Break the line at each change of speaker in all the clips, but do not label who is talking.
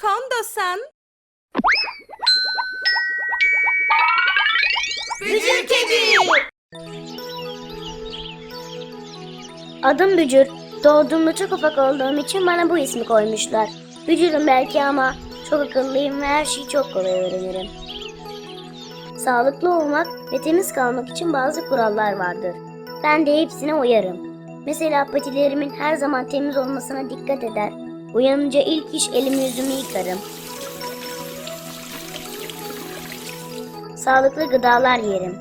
Kondo-san.
Bücür kedi.
Adım Bücür. Doğduğumda çok ufak olduğum için bana bu ismi koymuşlar. Bücürüm belki ama çok akıllıyım ve her şeyi çok kolay öğrenirim. Sağlıklı olmak ve temiz kalmak için bazı kurallar vardır. Ben de hepsine uyarım. Mesela patilerimin her zaman temiz olmasına dikkat eder. Uyanınca ilk iş elimi yüzümü yıkarım. Sağlıklı gıdalar yerim.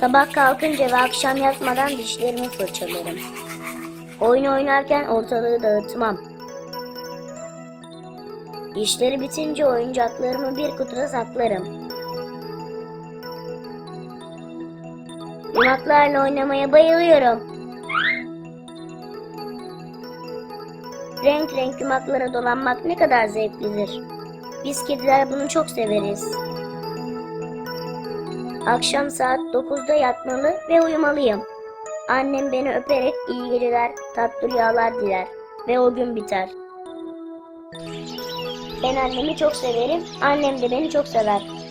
Sabah kalkınca ve akşam yatmadan dişlerimi fırçalarım. Oyun oynarken ortalığı dağıtmam. İşleri bitince oyuncaklarımı bir kutuda saklarım. Yumaklarla oynamaya bayılıyorum. Renk renk yumaklara dolanmak ne kadar zevklidir. Biz kediler bunu çok severiz. Akşam saat 9'da yatmalı ve uyumalıyım. Annem beni öperek iyi geceler, tatlı rüyalar diler ve o gün biter. Ben annemi çok severim, annem de beni çok sever.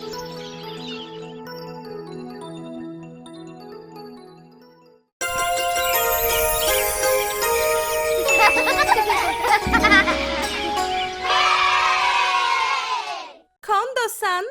Sun.